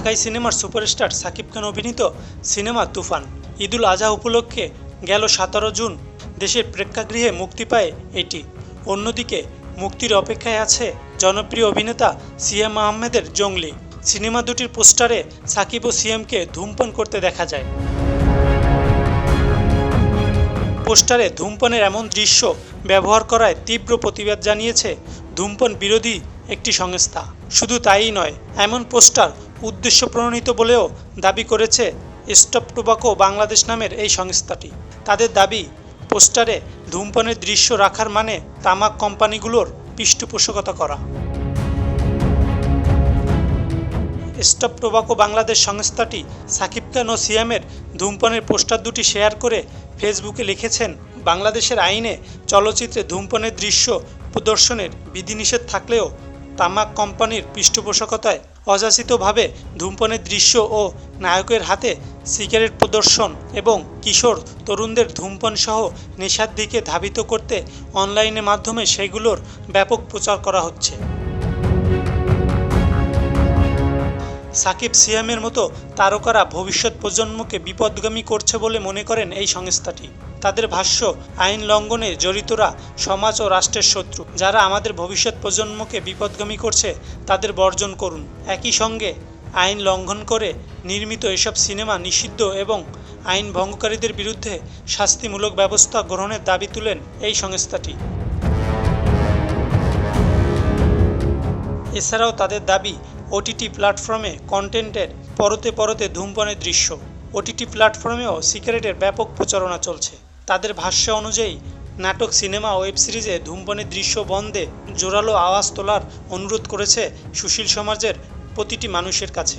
ঢাকাই সিনেমার সুপারস্টার সাকিব খান অভিনীত সিনেমা তুফান। ঈদুল আজহা উপলক্ষে গেল সতেরো জুন দেশের প্রেক্ষাগৃহে মুক্তি পায় এটি। অন্যদিকে মুক্তির অপেক্ষায় আছে জনপ্রিয় অভিনেতা সিএম আহমেদের জঙ্গলি। সিনেমা দুটির পোস্টারে সাকিব ও সিএমকে ধূমপান করতে দেখা যায়। পোস্টারে ধূমপানের এমন দৃশ্য ব্যবহার করায় তীব্র প্রতিবাদ জানিয়েছে ধূমপান বিরোধী একটি সংস্থা। শুধু তাই নয়, এমন পোস্টার উদ্দেশ্য প্রণীত বলেও দাবি করেছে স্টপ টোবাকো বাংলাদেশ নামের এই সংস্থাটি। তাদের দাবি, পোস্টারে ধূমপানের দৃশ্য রাখার মানে তামাক কোম্পানিগুলোর পৃষ্ঠপোষকতা করা। স্টপ টোবাকো বাংলাদেশ সংস্থাটি সাকিব খান ও সিয়ামের ধূমপানের পোস্টার দুটি শেয়ার করে ফেসবুকে লিখেছেন, বাংলাদেশের আইনে চলচ্চিত্রে ধূমপানের দৃশ্য প্রদর্শনের বিধিনিষেধ থাকলেও তামাক কোম্পানির পৃষ্ঠপোষকতায় অযাচিতভাবে ধূমপানের দৃশ্য ও নায়কের হাতে সিগারেট প্রদর্শন এবং কিশোর তরুণদের ধূমপান সহ নেশার দিকে ধাবিত করতে অনলাইনের মাধ্যমে সেগুলোর ব্যাপক প্রচার করা হচ্ছে। সাকিব সিয়ামের মতো তারকারা ভবিষ্যৎ প্রজন্মকে বিপদগামী করছে বলে মনে করেন এই সংস্থাটি। তাদের ভাষ্য, আইন লঙ্ঘনে জড়িতরা সমাজ ও রাষ্ট্রের শত্রু। যারা আমাদের ভবিষ্যৎ প্রজন্মকে বিপদগামী করছে, তাদের বর্জন করুন। একই সঙ্গে, আইন লঙ্ঘন করে নির্মিত এসব সিনেমা নিষিদ্ধ এবং আইন ভঙ্গকারীদের বিরুদ্ধে শাস্তিমূলক ব্যবস্থা গ্রহণের দাবি তুলেন এই সংস্থাটি। এছাড়াও তাদের দাবি, ওটিটি প্ল্যাটফর্মে কন্টেন্টের পরতে পরতে ধূমপানের দৃশ্য। ওটিটি প্ল্যাটফর্মেও সিগারেটের ব্যাপক প্রচারণা চলছে। তাদের ভাষ্য অনুযায়ী, নাটক, সিনেমা, ওয়েব সিরিজে ধূমপানের দৃশ্য বন্ধে জোরালো আওয়াজ তোলার অনুরোধ করেছে সুশীল সমাজের প্রতিটি মানুষের কাছে।